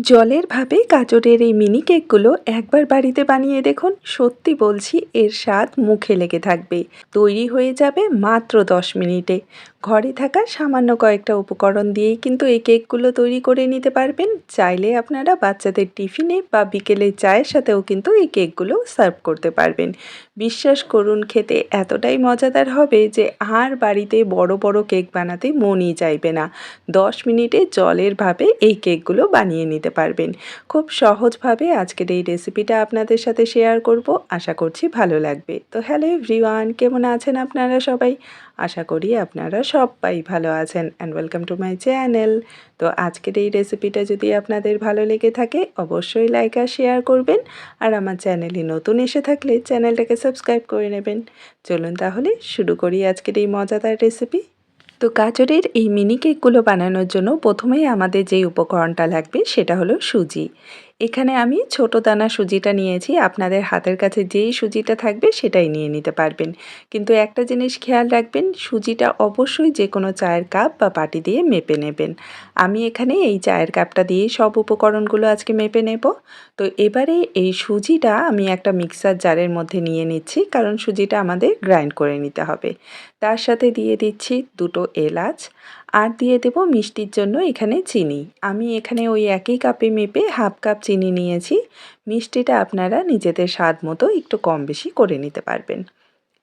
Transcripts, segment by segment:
জলের ভাবে গাজরের এই মিনি কেকগুলো একবার বাড়িতে বানিয়ে দেখুন, সত্যি বলছি এর স্বাদ মুখে লেগে থাকবে। তৈরি হয়ে যাবে মাত্র দশ মিনিটে। ঘরে থাকা সামান্য কয়েকটা উপকরণ দিয়েই কিন্তু এই কেকগুলো তৈরি করে নিতে পারবেন। চাইলে আপনারা বাচ্চাদের টিফিনে বা বিকেলে চায়ের সাথেও কিন্তু এই কেকগুলো সার্ভ করতে পারবেন। বিশ্বাস করুন, খেতে এতটাই মজাদার হবে যে আর বাড়িতে বড় বড় কেক বানাতে মনই চাইবে না। দশ মিনিটে জলের ভাবে এই কেকগুলো বানিয়ে নিতে পারবেন। খুব সহজভাবে আজকের এই রেসিপিটা আপনাদের সাথে শেয়ার করব। আশা করছি ভালো লাগবে। তো হ্যালো এভরিওয়ান, কেমন আছেন আপনারা সবাই? আশা করি আপনারা সবাই ভালো আছেন and welcome to my channel তো আজকের এই রেসিপিটা যদি আপনাদের ভালো লেগে থাকে, অবশ্যই লাইক আর শেয়ার করবেন। আর আমার চ্যানেলে নতুন এসে থাকলে চ্যানেলটাকে সাবস্ক্রাইব করে নেবেন। চলুন তাহলে শুরু করি আজকের এই মজাদার রেসিপি তো গাজরের এই মিনি কেকগুলো বানানোর জন্য প্রথমেই আমাদের যেই উপকরণটা লাগবে, সেটা হলো সুজি। এখানে আমি ছোট দানা সুজিটা নিয়েছি। আপনাদের হাতের কাছে যেই সুজিটা থাকবে সেটাই নিয়ে নিতে পারবেন। কিন্তু একটা জিনিস খেয়াল রাখবেন, সুজিটা অবশ্যই যে কোনো চায়ের কাপ বা বাটি দিয়ে মেপে নেবেন। আমি এখানে এই চায়ের কাপটা দিয়ে সব উপকরণগুলো আজকে মেপে নেব। তো এবারে এই সুজিটা আমি একটা মিক্সার জারের মধ্যে নিয়ে নিচ্ছি, কারণ সুজিটা আমাদের গ্রাইন্ড করে নিতে হবে। তার সাথে দিয়ে দিচ্ছি দুটো এলাচ। আর দিয়ে দেব মিষ্টির জন্য এখানে চিনি। আমি এখানে ওই একই কাপে মেপে হাফ কাপ চিনি নিয়েছি। মিষ্টিটা আপনারা নিজেদের স্বাদ মতো একটু কম বেশি করে নিতে পারবেন।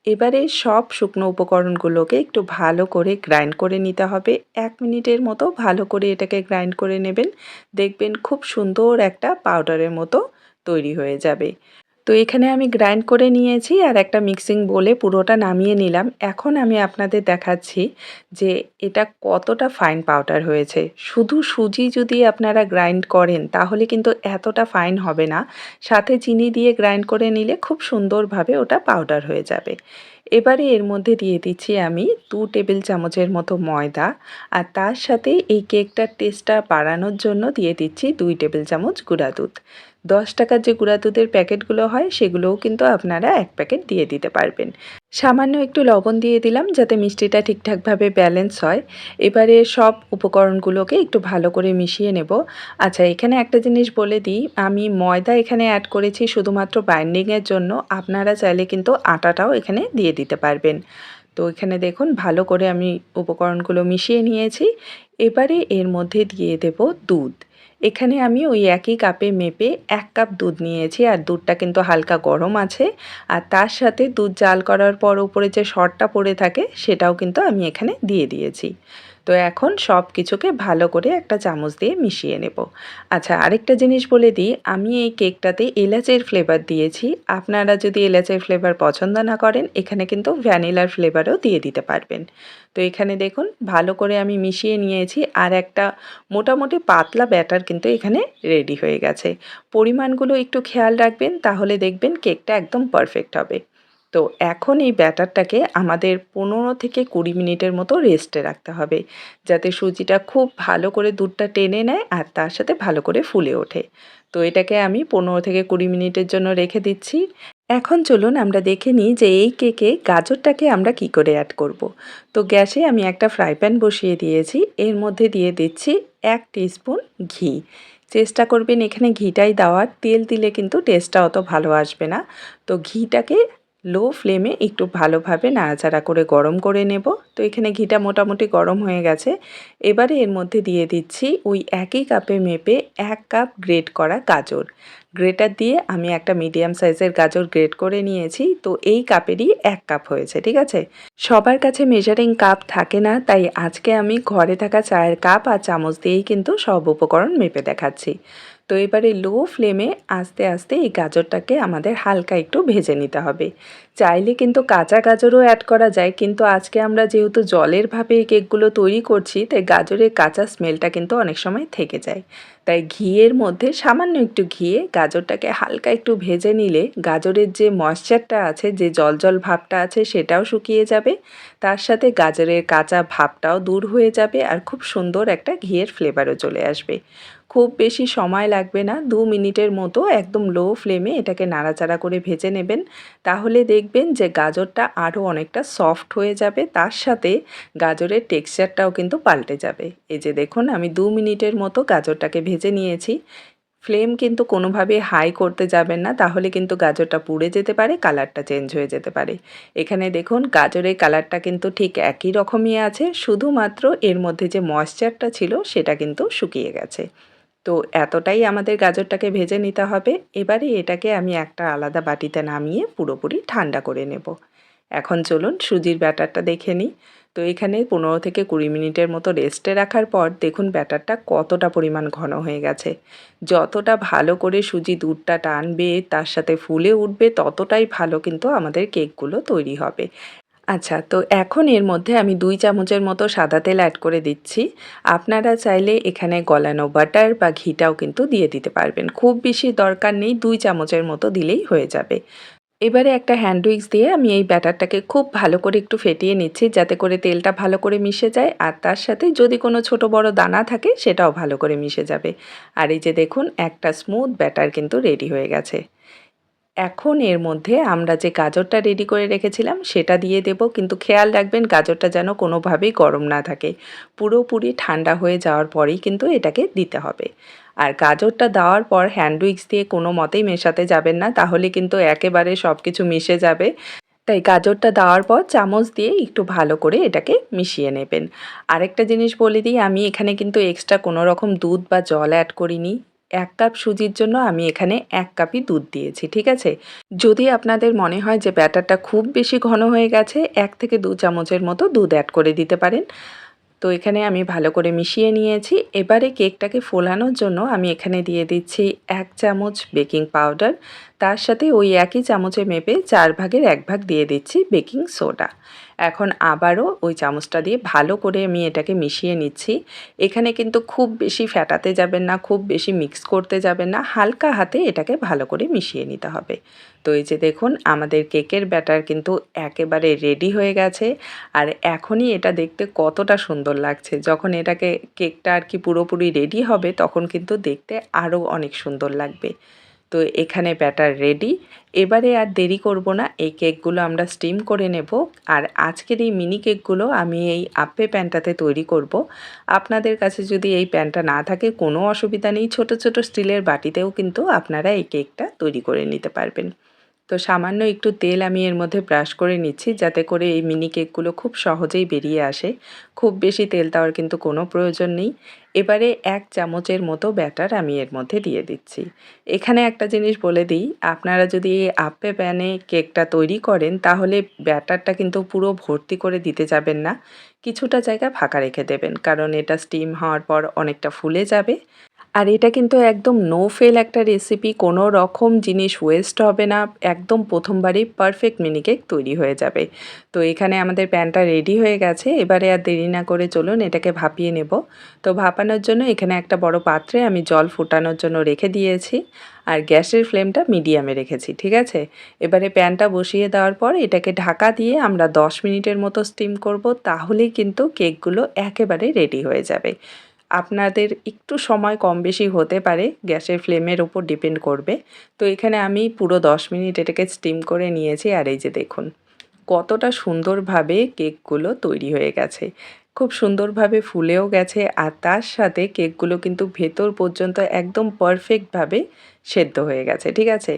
এবারে সব শুকনো উপকরণগুলোকে একটু ভালো করে গ্রাইন্ড করে নিতে হবে। এক মিনিটের মতো ভালো করে এটাকে গ্রাইন্ড করে নেবেন। দেখবেন খুব সুন্দর একটা পাউডারের মতো তৈরি হয়ে যাবে। তো এখানে আমি গ্রাইন্ড করে নিয়েছি আর একটা মিক্সিং বলে পুরোটা নামিয়ে নিলাম। এখন আমি আপনাদের দেখাচ্ছি যে এটা কতটা ফাইন পাউডার হয়েছে। শুধু সুজি যদি আপনারা গ্রাইন্ড করেন তাহলে কিন্তু এতটা ফাইন হবে না। সাথে চিনি দিয়ে গ্রাইন্ড করে নিলে খুব সুন্দরভাবে ওটা পাউডার হয়ে যাবে। এবারে এর মধ্যে দিয়ে দিচ্ছি আমি দু টেবিল চামচের মতো ময়দা আর তার সাথে এই কেকটার টেস্টটা বাড়ানোর জন্য দিয়ে দিচ্ছি দুই টেবিল চামচ গুঁড়া দুধ। দশ টাকার যে গুঁড়া দুধের প্যাকেটগুলো হয়, সেগুলোও কিন্তু আপনারা এক প্যাকেট দিয়ে দিতে পারবেন। সামান্য একটু লবণ দিয়ে দিলাম যাতে মিষ্টিটা ঠিকঠাকভাবে ব্যালেন্স হয়। এবারে সব উপকরণগুলোকে একটু ভালো করে মিশিয়ে নেব। আচ্ছা এখানে একটা জিনিস বলে দিই, আমি ময়দা এখানে অ্যাড করেছি শুধুমাত্র বাইন্ডিংয়ের জন্য। আপনারা চাইলে কিন্তু আটাটাও এখানে দিয়ে দিতে পারবেন। তো এখানে দেখুন, ভালো করে আমি উপকরণগুলো মিশিয়ে নিয়েছি। এবারে এর মধ্যে দিয়ে দেব দুধ। এখানে আমি ওই একই কাপে মেপে এক কাপ দুধ নিয়েছি, আর দুধটা কিন্তু হালকা গরম আছে। আর তার সাথে দুধ জাল করার পর উপরে যে শর্টটা পড়ে থাকে, সেটাও কিন্তু আমি এখানে দিয়ে দিয়েছি। তো এখন সব কিছুকে ভালো করে একটা চামচ দিয়ে মিশিয়ে নেব। আচ্ছা আরেকটা জিনিস বলে দিই, আমি এই কেকটাতে এলাচের ফ্লেভার দিয়েছি। আপনারা যদি এলাচের ফ্লেভার পছন্দ না করেন, এখানে কিন্তু ভ্যানিলার ফ্লেভারও দিয়ে দিতে পারবেন। তো এখানে দেখুন, ভালো করে আমি মিশিয়ে নিয়েছি আর একটা মোটামুটি পাতলা ব্যাটার কিন্তু এখানে রেডি হয়ে গেছে। পরিমাণগুলো একটু খেয়াল রাখবেন, তাহলে দেখবেন কেকটা একদম পারফেক্ট হবে। তো এখন এই ব্যাটারটাকে আমাদের পনেরো থেকে কুড়ি মিনিটের মতো রেস্টে রাখতে হবে, যাতে সুজিটা খুব ভালো করে দুধটা টেনে নেয় আর তার সাথে ভালো করে ফুলে ওঠে। তো এটাকে আমি পনেরো থেকে কুড়ি মিনিটের জন্য রেখে দিচ্ছি। এখন চলুন আমরা দেখে নিই যে এই কেকে গাজরটাকে আমরা কি করে অ্যাড করব। তো গ্যাসে আমি একটা ফ্রাই প্যান বসিয়ে দিয়েছি, এর মধ্যে দিয়ে দিচ্ছি এক স্পুন ঘি। চেষ্টা করবেন এখানে ঘিটাই দেওয়ার, তেল দিলে কিন্তু টেস্টটা অত ভালো আসবে না। তো ঘিটাকে লো ফ্লেমে একটু ভালোভাবে নাড়াচাড়া করে গরম করে নেব। তো এখানে ঘিটা মোটামুটি গরম হয়ে গেছে। এবারে এর মধ্যে দিয়ে দিচ্ছি ওই একই কাপে মেপে এক কাপ গ্রেট করা গাজর। গ্রেটার দিয়ে আমি একটা মিডিয়াম সাইজের গাজর গ্রেট করে নিয়েছি। তো এই কাপেরই এক কাপ হয়েছে, ঠিক আছে? সবার কাছে মেজারিং কাপ থাকে না, তাই আজকে আমি ঘরে থাকা চায়ের কাপ আর চামচ দিয়েই কিন্তু সব উপকরণ মেপে দেখাচ্ছি। তো এবারে লো ফ্লেমে আস্তে আস্তে এই গাজরটাকে আমাদের হালকা একটু ভেজে নিতে হবে। চাইলে কিন্তু কাঁচা গাজরও অ্যাড করা যায়, কিন্তু আজকে আমরা যেহেতু জলের ভাবে এই কেকগুলো তৈরি করছি, তাই গাজরের কাঁচা স্মেলটা কিন্তু অনেক সময় থেকে যায়। তাই ঘিয়ের মধ্যে সামান্য একটু ঘিয়ে গাজরটাকে হালকা একটু ভেজে নিলে গাজরের যে ময়শ্চারটা আছে, যে জল জল ভাবটা আছে, সেটাও শুকিয়ে যাবে। তার সাথে গাজরের কাঁচা ভাবটাও দূর হয়ে যাবে আর খুব সুন্দর একটা ঘিয়ের ফ্লেভারও চলে আসবে। খুব বেশি সময় লাগবে না, দু মিনিটের মতো একদম লো ফ্লেমে এটাকে নাড়াচাড়া করে ভেজে নেবেন। তাহলে দেখবেন যে গাজরটা আরও অনেকটা সফট হয়ে যাবে, তার সাথে গাজরের টেক্সচারটাও কিন্তু পাল্টে যাবে। এই যে দেখুন, আমি দু মিনিটের মতো গাজরটাকে ভেজে নিয়েছি। ফ্লেম কিন্তু কোনোভাবে হাই করতে যাবেন না, তাহলে কিন্তু গাজরটা পুড়ে যেতে পারে কালারটা চেঞ্জ হয়ে যেতে পারে। এখানে দেখুন, গাজরের কালারটা কিন্তু ঠিক একই রকমই আছে, শুধুমাত্র এর মধ্যে যে ময়েশ্চারটা ছিল, সেটা কিন্তু শুকিয়ে গেছে। তো এতটাই আমাদের গাজরটাকে ভেজে নিতে হবে। এবারে এটাকে আমি একটা আলাদা বাটিতে নামিয়ে পুরোপুরি ঠান্ডা করে নেব। এখন চলুন সুজির ব্যাটারটা দেখে নিই। তো এখানে পনেরো থেকে কুড়ি মিনিটের মতো রেস্টে রাখার পর দেখুন ব্যাটারটা কতটা পরিমাণ ঘন হয়ে গেছে। যতটা ভালো করে সুজি দুধটা টানবে, তার সাথে ফুলে উঠবে, ততটাই ভালো কিন্তু আমাদের কেকগুলো তৈরি হবে। আচ্ছা তো এখন এর মধ্যে আমি দুই চামচের মতো সাদা তেল অ্যাড করে দিচ্ছি। আপনারা চাইলে এখানে গলানো বাটার বা ঘিটাও কিন্তু দিয়ে দিতে পারবেন। খুব বেশি দরকার নেই, দুই চামচের মতো দিলেই হয়ে যাবে। এবারে একটা হ্যান্ড উইক্স দিয়ে আমি এই ব্যাটারটাকে খুব ভালো করে একটু ফেটিয়ে নিচ্ছি, যাতে করে তেলটা ভালো করে মিশে যায়। আর তার সাথে যদি কোনো ছোট বড় দানা থাকে, সেটাও ভালো করে মিশে যাবে। আর এই যে দেখুন, একটা স্মুথ ব্যাটার কিন্তু রেডি হয়ে গেছে। এখন এর মধ্যে আমরা যে গাজরটা রেডি করে রেখেছিলাম, সেটা দিয়ে দেব। কিন্তু খেয়াল রাখবেন, গাজরটা যেন কোনোভাবেই গরম না থাকে। পুরোপুরি ঠান্ডা হয়ে যাওয়ার পরেই কিন্তু এটাকে দিতে হবে। আর গাজরটা দেওয়ার পর হ্যান্ড উইক্স দিয়ে কোনো মতেই মেশাতে যাবেন না, তাহলে কিন্তু একেবারে সব কিছু মিশে যাবে। তাই গাজরটা দেওয়ার পর চামচ দিয়ে একটু ভালো করে এটাকে মিশিয়ে নেবেন। আরেকটা জিনিস বলে দিই, আমি এখানে কিন্তু এক্সট্রা কোনো রকম দুধ বা জল অ্যাড করিনি। এক কাপ সুজির জন্য আমি এখানে এক কাপই দুধ দিয়েছি, ঠিক আছে? যদি আপনাদের মনে হয় যে ব্যাটারটা খুব বেশি ঘন হয়ে গেছে, এক থেকে দু চামচের মতো দুধ অ্যাড করে দিতে পারেন। তো এখানে আমি ভালো করে মিশিয়ে নিয়েছি। এবারে কেকটাকে ফোলানোর জন্য আমি এখানে দিয়ে দিচ্ছি এক চামচ বেকিং পাউডার। তার সাথে ওই একই চামচে মেপে চার ভাগের এক ভাগ দিয়ে দিচ্ছি বেকিং সোডা। এখন আবারও ওই চামচটা দিয়ে ভালো করে আমি এটাকে মিশিয়ে নিচ্ছি। এখানে কিন্তু খুব বেশি ফ্যাটাতে যাবেন না, খুব বেশি মিক্স করতে যাবেন না, হালকা হাতে এটাকে ভালো করে মিশিয়ে নিতে হবে। তো এই যে দেখুন, আমাদের কেকের ব্যাটার কিন্তু একেবারে রেডি হয়ে গেছে আর এখনই এটা দেখতে কতটা সুন্দর লাগছে। যখন এটাকে কেকটা আর কি পুরোপুরি রেডি হবে, তখন কিন্তু দেখতে আরও অনেক সুন্দর লাগবে। তো এখানে ব্যাটার রেডি এবারে আর দেরি করব না, এই কেকগুলো আমরা স্টিম করে নেব। আর আজকের এই মিনি কেকগুলো আমি এই আপে প্যানটাতে তৈরি করব। আপনাদের কাছে যদি এই প্যানটা না থাকে, কোনো অসুবিধা নেই। ছোট ছোট স্টিলের বাটিতেও কিন্তু আপনারা এই কেকটা তৈরি করে নিতে পারবেন। তো সামান্য একটু তেল আমি এর মধ্যে ব্রাশ করে নিচ্ছি, যাতে করে এই মিনি কেকগুলো খুব সহজেই বেরিয়ে আসে। খুব বেশি তেল দেওয়ার কিন্তু কোনো প্রয়োজন নেই। এবারে এক চামচের মতো ব্যাটার আমি এর মধ্যে দিয়ে দিচ্ছি। এখানে একটা জিনিস বলে দিই, আপনারা যদি আপে প্যানে কেকটা তৈরি করেন, তাহলে ব্যাটারটা কিন্তু পুরো ভর্তি করে দিতে যাবেন না। কিছুটা জায়গা ফাঁকা রেখে দেবেন, কারণ এটা স্টিম হওয়ার পর অনেকটা ফুলে যাবে। আর এটা কিন্তু একদম নো ফেল একটা রেসিপি কোনো রকম জিনিস ওয়েস্ট হবে না, একদম প্রথমবারই পারফেক্ট মিনি কেক তৈরি হয়ে যাবে। তো এখানে আমাদের প্যানটা রেডি হয়ে গেছে, এবারে আর দেরি না করে চলুন এটাকে ভাপিয়ে নেব। তো ভাপানোর জন্য এখানে একটা বড় পাত্রে আমি জল ফুটানোর জন্য রেখে দিয়েছি, আর গ্যাসের ফ্লেমটা মিডিয়ামে রেখেছি, ঠিক আছে? এবারে প্যানটা বসিয়ে দেওয়ার পর এটাকে ঢাকা দিয়ে আমরা 10 মিনিটের মতো স্টিম করব, তাহলেই কিন্তু কেকগুলো একেবারে রেডি হয়ে যাবে। আপনাদের একটু সময় কম বেশি হতে পারে, গ্যাসের ফ্লেমের ওপর ডিপেন্ড করবে। তো এখানে আমি পুরো দশ মিনিট এটাকে স্টিম করে নিয়েছি, আর এই যে দেখুন, কতটা সুন্দরভাবে কেকগুলো তৈরি হয়ে গেছে। খুব সুন্দরভাবে ফুলেও গেছে, আর তার সাথে কেকগুলো কিন্তু ভেতর পর্যন্ত একদম পারফেক্টভাবে সেদ্ধ হয়ে গেছে, ঠিক আছে?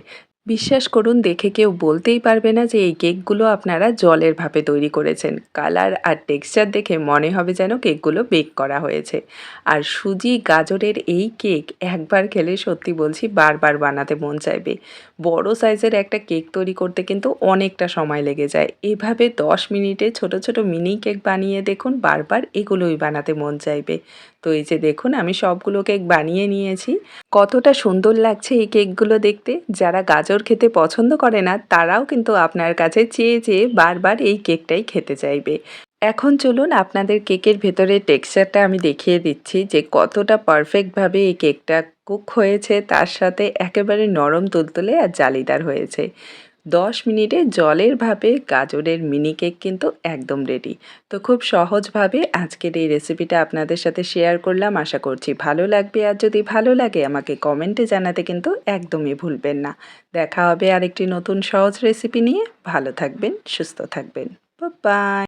বিশ্বাস করুন, দেখে কেউ বলতেই পারবে না যে এই কেকগুলো আপনারা জলের ভাপে তৈরি করেছেন। কালার আর টেক্সচার দেখে মনে হবে যেন কেকগুলো বেক করা হয়েছে। আর সুজি, গাজরের এই কেক একবার খেলে সত্যি বলছি বারবার বানাতে মন চাইবে। বড় সাইজের একটা কেক তৈরি করতে কিন্তু অনেকটা সময় লেগে যায়। এভাবে দশ মিনিটে ছোট ছোট মিনি কেক বানিয়ে দেখুন, বারবার এগুলোই বানাতে মন চাইবে। তো এই যে দেখুন, আমি সবগুলো কেক বানিয়ে নিয়েছি। কতটা সুন্দর লাগছে এই কেকগুলো দেখতে। যারা গাজর খেতে পছন্দ করে না, তারাও কিন্তু আপনার কাছে চেয়ে চেয়ে বারবার এই কেকটাই খেতে চাইবে। এখন চলুন আপনাদের কেকের ভেতরে টেক্সচারটা আমি দেখিয়ে দিচ্ছি যে কতটা পারফেক্টভাবে এই কেকটা কুক হয়েছে, তার সাথে একেবারে নরম তুলতুলে আর জালিদার হয়েছে। দশ মিনিটে জলের ভাবে গাজরের মিনি কেক কিন্তু একদম রেডি তো খুব সহজভাবে আজকের এই রেসিপিটা আপনাদের সাথে শেয়ার করলাম, আশা করছি ভালো লাগবে। আর যদি ভালো লাগে, আমাকে কমেন্টে জানাতে কিন্তু একদমই ভুলবেন না। দেখা হবে আরেকটি নতুন সহজ রেসিপি নিয়ে। ভালো থাকবেন, সুস্থ থাকবেন। বাই